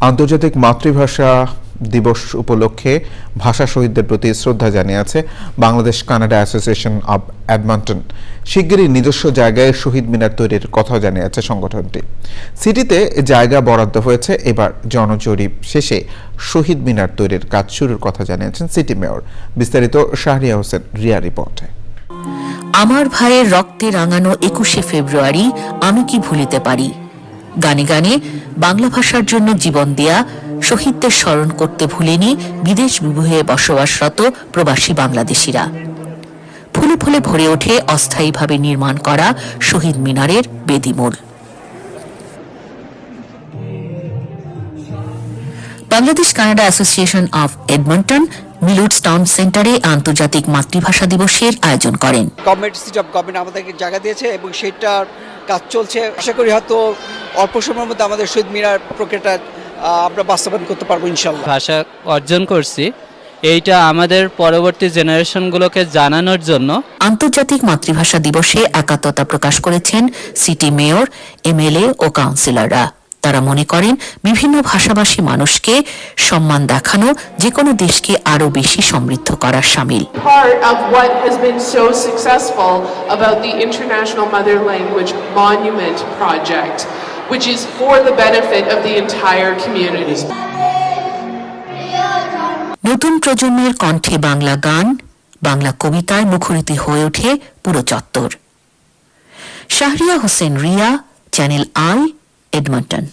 আন্তর্জাতিক মাতৃভাষা দিবস উপলক্ষে ভাষা শহীদদের প্রতি শ্রদ্ধা জানিয়েছে Bangladesh Canada association of Edmonton. শিগগিরই নিজস্ব জায়গায় শহীদ মিনার তৈরির কথাও জানিয়েছে সংগঠনটি। সিটিতে জায়গা বরাদ্দ হয়েছে, এবার জনজরিপ শেষে শহীদ মিনার তৈরির কাজ শুরুর কথা জানিয়েছেন সিটি মেয়র। বিস্তারিত শাহরিয়া হোসেন রিয়া রিপোর্টে। আমার ভাইয়ের রক্তে রাঙানো একুশে ফেব্রুয়ারি আমি কি ভুলিতে পারি? গানে গানে বাংলা ভাষার জন্য জীবন দেয়া শহীদদের স্মরণ করতে ভুলেনি বিদেশ বিভুয়ে বসবাসরত প্রবাসী বাংলাদেশিরা। ফুলে ফুলে ভরে ওঠে অস্থায়ীভাবে নির্মাণ করা শহীদ মিনারের বেদিমূল Bangladesh Canada association of Edmonton Millwoods town সেন্টারে আন্তর্জাতিক মাতৃভাষা দিবসের আয়োজন করেন। গভর্নমেন্ট সিটি অফ গভর্নমেন্ট আমাদেরকে জায়গা দিয়েছে এবং সেটার কাজ চলছে। আশা করি হয়তো অল্প সময়ের মধ্যে আমাদের শহীদ মিনার প্রক্রিয়াটা আমরা বাস্তবায়ন করতে পারব ইনশাল্লাহ ভাষা অর্জন করছি। এইটা আমাদের পরবর্তী জেনারেশনগুলোকে জানানোর জন্য আন্তর্জাতিক মাতৃভাষা দিবসে একাত্মতা প্রকাশ করেছেন সিটি মেয়র এমএলএ ও কাউন্সিলররা। তারা মনে করেন বিভিন্ন ভাষাভাষী মানুষকে সম্মান দেখানো যে কোনো দেশকে আরও বেশি সমৃদ্ধ করার সামিল। Monument Project, which is for the benefit of the entire community. নতুন প্রজন্মের কণ্ঠে বাংলা গান, বাংলা কবিতায় মুখরিত হয়ে ওঠে পুরো চত্বর Shahriya Hossain Riya, channel I, Edmonton